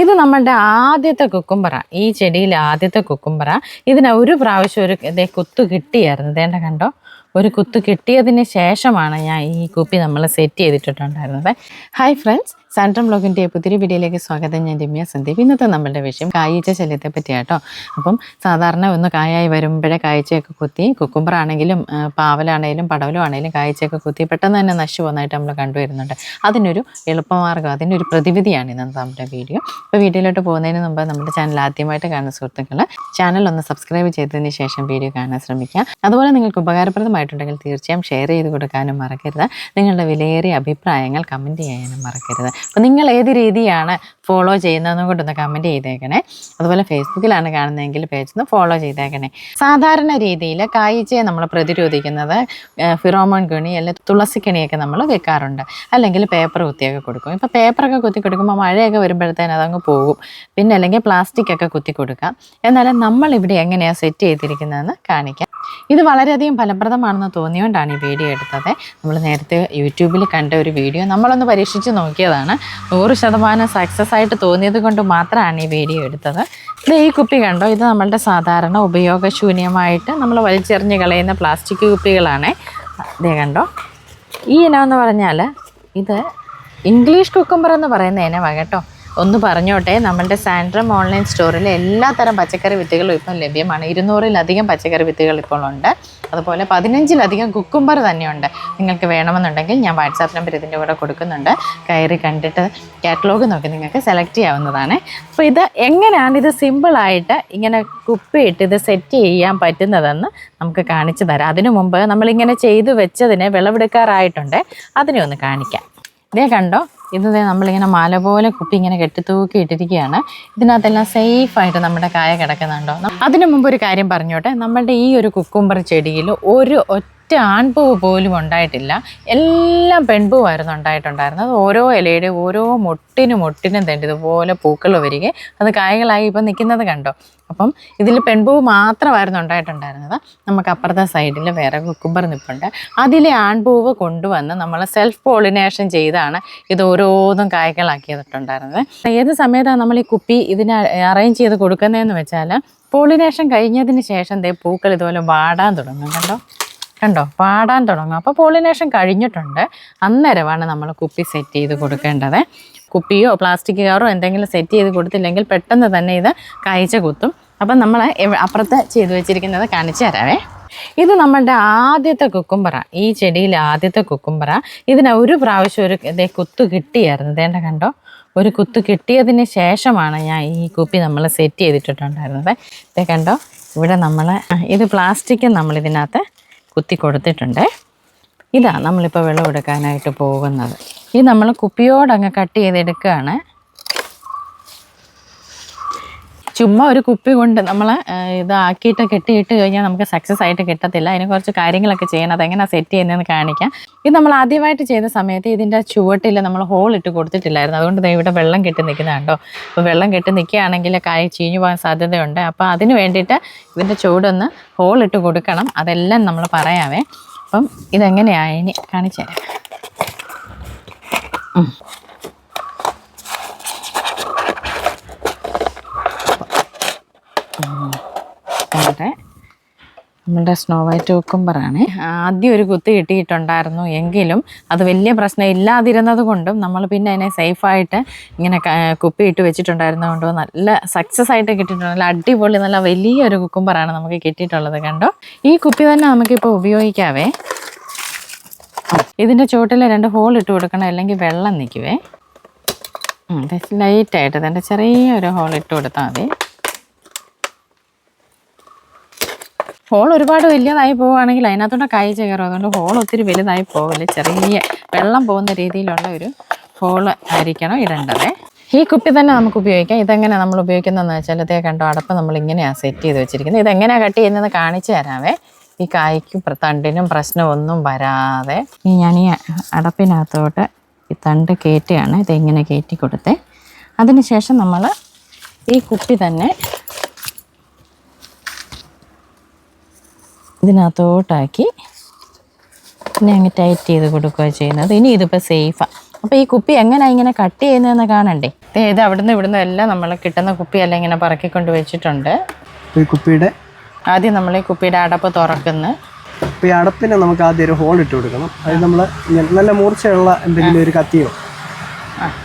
ഇത് നമ്മളുടെ ആദ്യത്തെ കുക്കുംബറ ഈ ചെടിയിലെ ആദ്യത്തെ കുക്കുംബറ ഇതിന് ഒരു പ്രാവശ്യം ഒരു ഇതേ കുത്തു കിട്ടിയായിരുന്നു. ഇതേണ്ട കണ്ടോ? ഒരു കുത്തു കിട്ടിയതിന് ശേഷമാണ് ഞാൻ ഈ കുപ്പി നമ്മൾ സെറ്റ് ചെയ്തിട്ടുണ്ടായിരുന്നത് ഹായ് ഫ്രണ്ട്സ് സാൻട്രം ബ്ലോഗിന്റെ പുതിയ വീഡിയോയിലേക്ക് സ്വാഗതം. ഞാൻ രമ്യ സന്ദീപ്. ഇന്നത്തെ നമ്മളുടെ വിഷയം കായ്ച്ച ശല്യത്തെ പറ്റിയാട്ടോ. അപ്പം സാധാരണ ഒന്ന് കായായി വരുമ്പോഴേ കായ്ച്ചയൊക്കെ കുത്തി കുക്കുമ്പറാണെങ്കിലും പാവലാണെങ്കിലും പടവലും ആണെങ്കിലും കായ്ച്ചയൊക്കെ കുത്തി പെട്ടെന്ന് തന്നെ നശിച്ചു പോകുന്നതായിട്ട് നമ്മൾ കണ്ടുവരുന്നുണ്ട്. അതിനൊരു എളുപ്പമാർഗം അതിന്റെ ഒരു പ്രതിവിധിയാണ് ഇന്നത്തെ നമ്മുടെ വീഡിയോ. അപ്പോൾ വീഡിയോയിലോട്ട് പോകുന്നതിന് മുമ്പ് നമ്മുടെ ചാനൽ ആദ്യമായിട്ട് കാണുന്ന സുഹൃത്തുക്കൾ ചാനൽ ഒന്ന് സബ്സ്ക്രൈബ് ചെയ്തതിന് ശേഷം വീഡിയോ കാണാൻ ശ്രമിക്കുക. അതുപോലെ നിങ്ങൾക്ക് ഉപകാരപ്രദമായിട്ടുണ്ടെങ്കിൽ തീർച്ചയായും ഷെയർ ചെയ്ത് കൊടുക്കാനും മറക്കരുത്. നിങ്ങളുടെ വിലയേറിയ അഭിപ്രായങ്ങൾ കമന്റ് ചെയ്യാനും മറക്കരുത്. നിങ്ങൾ ഏത് രീതിയാണ് ഫോളോ ചെയ്യുന്നതെന്നും കൊണ്ടൊന്ന് കമന്റ് ചെയ്തേക്കണേ. അതുപോലെ ഫേസ്ബുക്കിലാണ് കാണുന്നതെങ്കിൽ പേജ് ഒന്ന് ഫോളോ ചെയ്തേക്കണേ. സാധാരണ രീതിയിൽ കായ്ച്ചയെ നമ്മൾ പ്രതിരോധിക്കുന്നത് ഫിറോമോൺ കെണി അല്ലെങ്കിൽ തുളസി കെണിയൊക്കെ നമ്മൾ വെക്കാറുണ്ട്. അല്ലെങ്കിൽ പേപ്പർ കുത്തിയൊക്കെ കൊടുക്കും. ഇപ്പോൾ പേപ്പറൊക്കെ കുത്തി കൊടുക്കുമ്പോൾ മഴയൊക്കെ വരുമ്പോഴത്തേന് അതങ്ങ് പോകും. പിന്നെ അല്ലെങ്കിൽ പ്ലാസ്റ്റിക് ഒക്കെ കുത്തി കൊടുക്കാം. എന്നാലും നമ്മൾ ഇവിടെ എങ്ങനെയാണ് സെറ്റ് ചെയ്തിരിക്കുന്നതെന്ന് കാണിക്കാം. ഇത് വളരെയധികം ഫലപ്രദമാണെന്ന് തോന്നിയോണ്ടാണ് ഈ വീഡിയോ എടുത്തത്. നമ്മൾ നേരത്തെ യൂട്യൂബിൽ കണ്ട ഒരു വീഡിയോ നമ്മളൊന്ന് പരീക്ഷിച്ച് നോക്കിയതാണ്. നൂറ് ശതമാനം സക്സസ് ആയിട്ട് തോന്നിയത് കൊണ്ട് മാത്രമാണ് ഈ വീഡിയോ എടുത്തത്. ഇത് ഈ കുപ്പി കണ്ടോ? ഇത് നമ്മളുടെ സാധാരണ ഉപയോഗശൂന്യമായിട്ട് നമ്മൾ വലിച്ചെറിഞ്ഞ് കളയുന്ന പ്ലാസ്റ്റിക് കുപ്പികളാണ്. ഇതേ കണ്ടോ? ഈ ഇനം എന്ന് പറഞ്ഞാൽ ഇത് ഇംഗ്ലീഷ് കുക്കുംബർ എന്ന് പറയുന്ന ഇനമാണ് കേട്ടോ. ഒന്ന് പറഞ്ഞോട്ടെ നമ്മളുടെ സാൻഡ്രം ഓൺലൈൻ സ്റ്റോറിൽ എല്ലാ തരം പച്ചക്കറി വിത്തുകളും ഇപ്പം ലഭ്യമാണ്. ഇരുന്നൂറിലധികം പച്ചക്കറി വിത്തുകൾ ഇപ്പോൾ ഉണ്ട്. അതുപോലെ പതിനഞ്ചിലധികം കുക്കുംബർ തന്നെയുണ്ട്. നിങ്ങൾക്ക് വേണമെന്നുണ്ടെങ്കിൽ ഞാൻ വാട്സാപ്പ് നമ്പർ ഇതിന്റെ കൂടെ കൊടുക്കുന്നുണ്ട്. കയറി കണ്ടിട്ട് കാറ്റലോഗ് നോക്കി നിങ്ങൾക്ക് സെലക്ട് ചെയ്യാവുന്നതാണ്. അപ്പോൾ ഇത് എങ്ങനെയാണ് ഇത് സിമ്പിളായിട്ട് ഇങ്ങനെ കുപ്പിയിട്ട് ഇത് സെറ്റ് ചെയ്യാൻ പറ്റുന്നതെന്ന് നമുക്ക് കാണിച്ചു തരാം. അതിനു മുമ്പ് നമ്മളിങ്ങനെ ചെയ്തു വെച്ചതിനെ വിളവെടുക്കാറായിട്ടുണ്ട്. അതിനെ ഒന്ന് കാണിക്കാം. ഇതേ കണ്ടോ? ഇത് നമ്മളിങ്ങനെ മല പോലെ കുപ്പി ഇങ്ങനെ കെട്ടിത്തൂക്കി ഇട്ടിരിക്കുകയാണ്. ഇതിനകത്തെല്ലാം സേഫായിട്ട് നമ്മുടെ കായ കിടക്കുന്നുണ്ടോ? അതിനു മുമ്പ് ഒരു കാര്യം പറഞ്ഞോട്ടെ. നമ്മളുടെ ഈ ഒരു കുക്കുംബർ ചെടിയിൽ ഒരു ഒറ്റ ആൺപൂവ് പോലും ഉണ്ടായിട്ടില്ല. എല്ലാം പെൺപൂവായിരുന്നു ഉണ്ടായിട്ടുണ്ടായിരുന്നത്. ഓരോ ഇലയുടെ ഓരോ മൊട്ടിനും മൊട്ടിനും തേണ്ടി ഇതുപോലെ പൂക്കൾ വരികയും അത് കായകളായി ഇപ്പം നിൽക്കുന്നത് കണ്ടോ? അപ്പം ഇതിൽ പെൺപൂവ് മാത്രമായിരുന്നു ഉണ്ടായിട്ടുണ്ടായിരുന്നത്. നമുക്ക് അപ്പുറത്തെ സൈഡിൽ വേറെ കുക്കുംബർ നിൽപ്പുണ്ട് അതിലെ ആൺപൂവ് കൊണ്ടുവന്ന് നമ്മൾ സെൽഫ് പോളിനേഷൻ ചെയ്താണ് ഇത് ഓരോന്നും കായ്കളാക്കിയിട്ടുണ്ടായിരുന്നത്. ഏത് സമയത്താണ് നമ്മൾ ഈ കുപ്പി ഇതിനെ അറേഞ്ച് ചെയ്ത് കൊടുക്കുന്നതെന്ന് വെച്ചാൽ പോളിനേഷൻ കഴിഞ്ഞതിന് ശേഷം ദേ പൂക്കൾ ഇതുപോലെ വാടാൻ തുടങ്ങും. കണ്ടോ? കണ്ടോ? പാടാൻ തുടങ്ങും. അപ്പോൾ പോളിനേഷൻ കഴിഞ്ഞിട്ടുണ്ട്. അന്നേരമാണ് നമ്മൾ കുപ്പി സെറ്റ് ചെയ്ത് കൊടുക്കേണ്ടത്. കുപ്പിയോ പ്ലാസ്റ്റിക് കവറോ എന്തെങ്കിലും സെറ്റ് ചെയ്ത് കൊടുത്തില്ലെങ്കിൽ പെട്ടെന്ന് തന്നെ ഇത് കായ്ച്ച കുത്തും. അപ്പം നമ്മൾ അപ്പുറത്ത് ചെയ്തു വെച്ചിരിക്കുന്നത് കാണിച്ചു തരാവേ. ഇത് നമ്മളുടെ ആദ്യത്തെ കുക്കുംബറ ഈ ചെടിയിലെ ആദ്യത്തെ കുക്കുംബറ ഇതിന് ഒരു പ്രാവശ്യം ഒരു കുത്തു കിട്ടിയായിരുന്നു. ഇതേണ്ട കണ്ടോ? ഒരു കുത്തു കിട്ടിയതിന് ശേഷമാണ് ഞാൻ ഈ കുപ്പി നമ്മൾ സെറ്റ് ചെയ്തിട്ടുണ്ടായിരുന്നത്. ഇതേ കണ്ടോ? ഇവിടെ നമ്മൾ ഇത് പ്ലാസ്റ്റിക് നമ്മൾ ഇതിനകത്ത് കുത്തി കൊടുത്തിട്ടുണ്ട്. ഇതാ നമ്മളിപ്പോൾ വെള്ളം എടുക്കാനായിട്ട് പോകുന്നത്. ഈ നമ്മൾ കുപ്പിയോടങ്ങ് കട്ട് ചെയ്തെടുക്കുകയാണ്. ചുമ്മാ ഒരു കുപ്പി കൊണ്ട് നമ്മൾ ഇതാക്കിയിട്ട് കെട്ടിയിട്ട് കഴിഞ്ഞാൽ നമുക്ക് സക്സസ് ആയിട്ട് കിട്ടത്തില്ല. അതിന് കുറച്ച് കാര്യങ്ങളൊക്കെ ചെയ്യണം. അതെങ്ങനെയാണ് സെറ്റ് ചെയ്യുന്നതെന്ന് കാണിക്കാം. ഇത് നമ്മൾ ആദ്യമായിട്ട് ചെയ്ത സമയത്ത് ഇതിന്റെ ചുവട്ടിൽ നമ്മൾ ഹോൾ ഇട്ട് കൊടുത്തിട്ടില്ലായിരുന്നു. അതുകൊണ്ട് ഇവിടെ വെള്ളം കെട്ടി നിൽക്കുന്നുണ്ടോ അപ്പോൾ വെള്ളം കെട്ടി നിൽക്കുകയാണെങ്കിൽ കായ് ചീഞ്ഞു പോകാൻ സാധ്യതയുണ്ട്. അപ്പോൾ അതിന് വേണ്ടിയിട്ട് ഇതിന്റെ ചുവടൊന്ന് ഹോൾ ഇട്ട് കൊടുക്കണം. അതെല്ലാം നമ്മൾ പറയാമേ അപ്പം ഇതെങ്ങനെയാണ് ഇനി കാണിച്ചു തരാം. നമ്മുടെ നമ്മുടെ സ്നോ വൈറ്റ് കുക്കുംബറാണ് ആദ്യം ഒരു കുത്തി കിട്ടിയിട്ടുണ്ടായിരുന്നു എങ്കിലും അത് വലിയ പ്രശ്നം ഇല്ലാതിരുന്നത് കൊണ്ടും നമ്മൾ പിന്നെ അതിനെ സേഫായിട്ട് ഇങ്ങനെ കുപ്പി കുപ്പിയിട്ട് വെച്ചിട്ടുണ്ടായിരുന്നത് കൊണ്ട് നല്ല സക്സസ് ആയിട്ട് കിട്ടിയിട്ടുണ്ട്. നല്ല അടിപൊളി നല്ല വലിയൊരു കുക്കുംബറാണ് നമുക്ക് കിട്ടിയിട്ടുള്ളത് കണ്ടോ? ഈ കുപ്പി തന്നെ നമുക്കിപ്പോൾ ഉപയോഗിക്കാവേ. ഇതിന്റെ ചുവട്ടിൽ രണ്ട് ഹോൾ ഇട്ട് കൊടുക്കണം അല്ലെങ്കിൽ വെള്ളം നിൽക്കുവേ ലൈറ്റായിട്ട് ഇതിന്റെ ചെറിയൊരു ഹോൾ ഇട്ട് കൊടുത്താൽ മതി. ഹോൾ ഒരുപാട് വലിയതായി പോവുകയാണെങ്കിൽ അതിനകത്തോടെ കായ് കയറും അതുകൊണ്ട് ഹോൾ ഒത്തിരി വലുതായി പോകില്ല ചെറിയ വെള്ളം പോകുന്ന രീതിയിലുള്ള ഒരു ഹോൾ ആയിരിക്കണം ഇടേണ്ടത്. ഈ കുപ്പി തന്നെ നമുക്ക് ഉപയോഗിക്കാം. ഇതെങ്ങനെ നമ്മൾ ഉപയോഗിക്കുന്നതെന്ന് വെച്ചാൽ ഇതേ കണ്ടോ അടപ്പ് നമ്മൾ ഇങ്ങനെയാണ് സെറ്റ് ചെയ്ത് വെച്ചിരിക്കുന്നത്. ഇതെങ്ങനെയാണ് കട്ട് ചെയ്യുന്നത് കാണിച്ചു തരാവേ. ഈ കായ്ക്കും തണ്ടിനും പ്രശ്നമൊന്നും വരാതെ. ഈ ഞാൻ ഈ അടപ്പിനകത്തോട്ട് ഈ തണ്ട് കയറ്റുകയാണ്. ഇതെങ്ങനെ കയറ്റി കൊടുത്തേ. അതിനുശേഷം നമ്മൾ ഈ കുപ്പി തന്നെ ഇതിനകത്തോട്ടാക്കി പിന്നെ അങ്ങ് ടൈറ്റ് ചെയ്ത് കൊടുക്കുക ചെയ്യുന്നത്. ഇനി ഇതിപ്പോൾ സേഫാണ് അപ്പോൾ ഈ കുപ്പി എങ്ങനെയാ ഇങ്ങനെ കട്ട് ചെയ്യുന്നതെന്ന് കാണണ്ടേ? ഇത് അവിടുന്ന് ഇവിടുന്ന് എല്ലാം നമ്മൾ കിട്ടുന്ന കുപ്പിയെല്ലാം ഇങ്ങനെ പറക്കിക്കൊണ്ട് വെച്ചിട്ടുണ്ട്. ഈ കുപ്പിയുടെ? ആദ്യം നമ്മൾ ഈ കുപ്പിയുടെ അടപ്പ് തുറക്കുന്നു. അപ്പോൾ ഈ അടപ്പിന് നമുക്ക് ആദ്യം ഒരു ഹോൾ ഇട്ട് കൊടുക്കണം. അത് നമ്മൾ നല്ല മൂർച്ചയുള്ള എന്തെങ്കിലും ഒരു കത്തിയോ?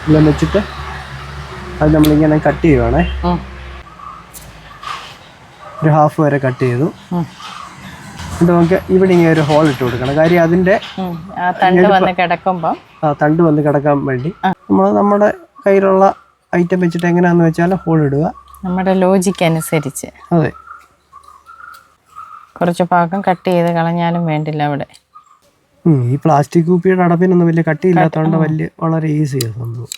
എല്ലാം വെച്ചിട്ട് അത് നമ്മളിങ്ങനെ കട്ട് ചെയ്യുവാണേ. ഒരു ഹാഫ് വരെ കട്ട് ചെയ്തു. നമുക്ക് ഇവിടെ ഇങ്ങനെ ഒരു ഹോൾ ഇട്ട് കൊടുക്കണം. കാര്യം അതിന്റെ തണ്ട് വന്ന് കിടക്കുമ്പോൾ ആ തണ്ട് വന്ന് കിടക്കാൻ വേണ്ടി നമ്മൾ നമ്മുടെ കയ്യിലുള്ള ഐറ്റം വെച്ചിട്ട് എങ്ങനെയാന്ന് വെച്ചാൽ ഹോൾ ഇടുക. നമ്മുടെ ലോജിക്ക് അനുസരിച്ച്. അതെ. കുറച്ച് ഭാഗം കട്ട് ചെയ്ത് കളഞ്ഞാലും വേണ്ടില്ല അവിടെ. ഈ പ്ലാസ്റ്റിക് കുപ്പിയുടെ അടപ്പിനൊന്നും വലിയ കട്ടിയില്ലാത്തതുകൊണ്ട് വലിയ വളരെ ഈസിയാണ് സംഭവം.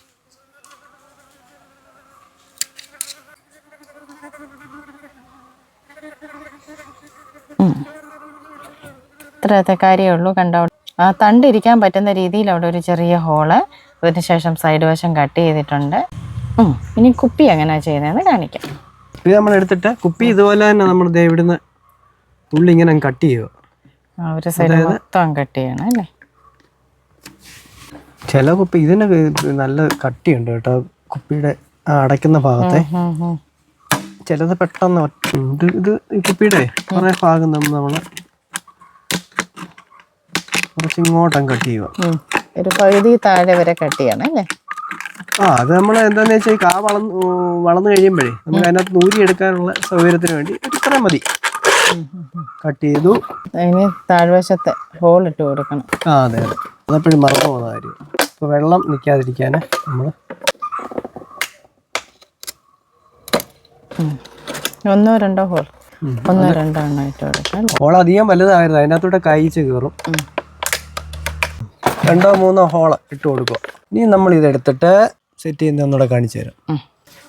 ഇത്രയത്തെ കാര്യമേ ഉള്ളൂ കണ്ടോ? ആ തണ്ട് ഇരിക്കാൻ പറ്റുന്ന രീതിയിൽ അവിടെ ഒരു ചെറിയ ഹോൾ. അതിന് ശേഷം സൈഡ് വശം കട്ട് ചെയ്തിട്ടുണ്ട്. ഇനി കുപ്പി എങ്ങനെയാ ചെയ്യുന്നതെന്ന് കാണിക്കാം. ഇത് നമ്മൾ എടുത്തിട്ട് കുപ്പി ഇതുപോലെ തന്നെ നമ്മൾ ഇവിടുന്ന് ഉള്ളി ഇങ്ങനെ കട്ട് ചെയ്യുക. ആ ഒരു സൈഡ് മൊത്തം കട്ട് ചെയ്യണം അല്ലേ? ചില കുപ്പി ഇതിന് നല്ല കട്ടിയുണ്ട് കേട്ടോ. കുപ്പിയുടെ അടയ്ക്കുന്ന ഭാഗത്തെ. ചിലത് പെട്ടെന്ന് ഇത് ഇത് കുപ്പിയുടെ കുറേ ഭാഗം നമ്മൾ നമ്മൾ കുറച്ച് ഇങ്ങോട്ടും കട്ട് ചെയ്യുക. ഒരു പകുതി താഴെ വരെ കട്ട് ചെയ്യണം അല്ലേ? ആ അത് നമ്മൾ എന്താന്ന് വെച്ചാൽ കാ വളർന്ന് വളർന്നു കഴിയുമ്പോഴേ നമുക്ക് അതിനകത്ത് നൂരി എടുക്കാനുള്ള സൗകര്യത്തിന് വേണ്ടി ഇത്രയും മതി. കട്ട് ചെയ്തു. അതിന് താഴ്വശത്തെ ഹോൾ ഇട്ട് കൊടുക്കണം. ആ അതെ അതെ. അതെപ്പോഴും മറന്നു പോകുന്ന കാര്യം. ഇപ്പോൾ വെള്ളം നിൽക്കാതിരിക്കാൻ നമ്മൾ ഒന്നോ രണ്ടോ ഹോൾ ഒന്നോ രണ്ടോ എണ്ണം ഇട്ട് കൊടുക്കാം ഹോൾ അധികം വലുതായിരുന്നു അതിനകത്തൂടെ കഴിച്ച് കയറും രണ്ടോ മൂന്നോ ഹോൾ ഇട്ട് കൊടുക്കുക. ഇനി നമ്മൾ ഇത് എടുത്തിട്ട് സെറ്റ് ചെയ്യുന്ന ഒന്നുകൂടെ കാണിച്ചു തരാം.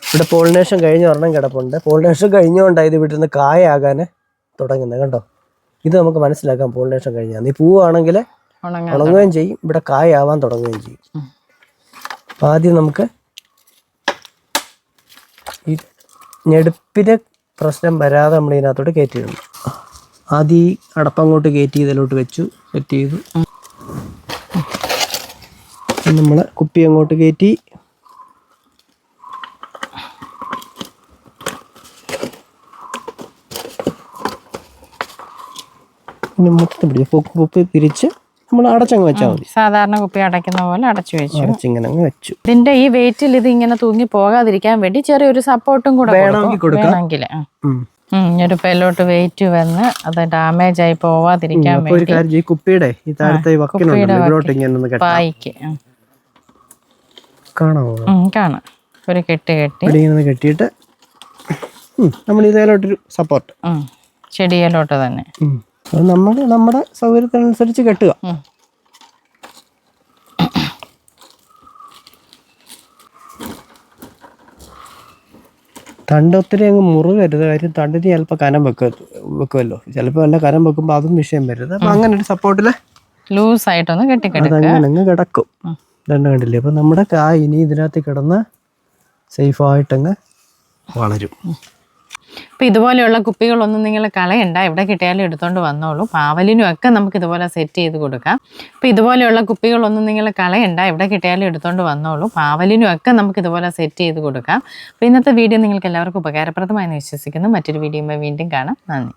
ഇവിടെ പോളിനേഷൻ കഴിഞ്ഞ ഒരെണ്ണം കിടപ്പുണ്ട്. പോളിനേഷൻ കഴിഞ്ഞുകൊണ്ടാണ് ഇത് വീട്ടിൽ നിന്ന് കായാകാൻ തുടങ്ങുന്നത്. കണ്ടോ? ഇത് നമുക്ക് മനസ്സിലാക്കാം പോളിനേഷൻ കഴിഞ്ഞാൽ ഈ പൂവാണെങ്കിൽ ഉണങ്ങുകയും ചെയ്യും. ഇവിടെ കായാവാൻ തുടങ്ങുകയും ചെയ്യും. അപ്പം ആദ്യം നമുക്ക് ഈ ഞെടുപ്പിന് പ്രശ്നം വരാതെ നമ്മൾ ഇതിനകത്തോട്ട് കയറ്റിയിടണം. ആദ്യം ഈ അടപ്പങ്ങോട്ട് കയറ്റി ഇതിലോട്ട് വെച്ചു സെറ്റ് ചെയ്തു. നമ്മൾ കുപ്പി അങ്ങോട്ട് കയറ്റി. ഇനി മൊത്തത്തിൽ പിടിക്കും. കുപ്പി തിരിച്ച് നമ്മൾ അടച്ചങ്ങ് വെച്ചാൽ മതി. സാധാരണ കുപ്പി അടയ്ക്കുന്ന പോലെ അടച്ചു വെച്ചു. അടച്ചിങ്ങനെ അങ്ങ് വെച്ചു. ഇതിന്റെ ഈ വെയിറ്റിൽ ഇത് ഇങ്ങനെ തൂങ്ങി പോകാതിരിക്കാൻ വേണ്ടി ചെറിയൊരു സപ്പോർട്ടും കൂടെ വേണമെങ്കിൽ ഒരു പെല്ലോട്ട് വെയിറ്റ് വന്ന് അത് ഡാമേജ് ആയി പോവാതിരിക്കാൻ വേണ്ടി. കുപ്പിയുടെ ഈ താഴത്തെ പായിക്ക്. കാണാമോ കാണാം. ഒരു കെട്ട് കെട്ടി. ഇങ്ങനെ കെട്ടിയിട്ട് നമ്മൾ ഇതിലോട്ടൊരു സപ്പോർട്ട്. ചെടിയിലോട്ട് തന്നെ. അത് നമ്മൾ നമ്മുടെ സൗകര്യത്തിനനുസരിച്ച് കെട്ടുക. തണ്ട് ഒത്തിരി അങ്ങ് മുറുകരുത് കാര്യം തണ്ടിന് ചിലപ്പോൾ കനം വെക്ക വെക്കുമല്ലോ ചിലപ്പോൾ വല്ല കനം വെക്കുമ്പോൾ അതും വിഷയം വരരുത് അപ്പം അങ്ങനെ ഒരു സപ്പോർട്ടിൽ ലൂസ് ആയിട്ടൊന്ന് കെട്ടിക്കിടക്കും അങ്ങ് കിടക്കും. രണ്ടും കണ്ടില്ലേ? അപ്പം നമ്മുടെ കായ് ഇനി ഇതിനകത്ത് കിടന്ന് സേഫായിട്ടങ്ങ് വളരും. അപ്പോൾ ഇതുപോലെയുള്ള കുപ്പികളൊന്നും നിങ്ങൾ കളയണ്ട. എവിടെ കിട്ടിയാലും എടുത്തോണ്ട് വന്നോളൂ. പാവലിനും ഒക്കെ നമുക്ക് ഇതുപോലെ സെറ്റ് ചെയ്ത് കൊടുക്കാം. അപ്പോൾ ഇതുപോലെയുള്ള കുപ്പികളൊന്നും നിങ്ങൾ കളയണ്ട. എവിടെ കിട്ടിയാലും എടുത്തോണ്ട് വന്നോളൂ. പാവലിനും ഒക്കെ നമുക്ക് ഇതുപോലെ സെറ്റ് ചെയ്ത് കൊടുക്കാം. അപ്പോൾ ഇന്നത്തെ വീഡിയോ നിങ്ങൾക്ക് എല്ലാവർക്കും ഉപകാരപ്രദമായി വിശ്വസിക്കുന്നു. മറ്റൊരു വീഡിയോയുമായി വീണ്ടും കാണാം. നന്ദി.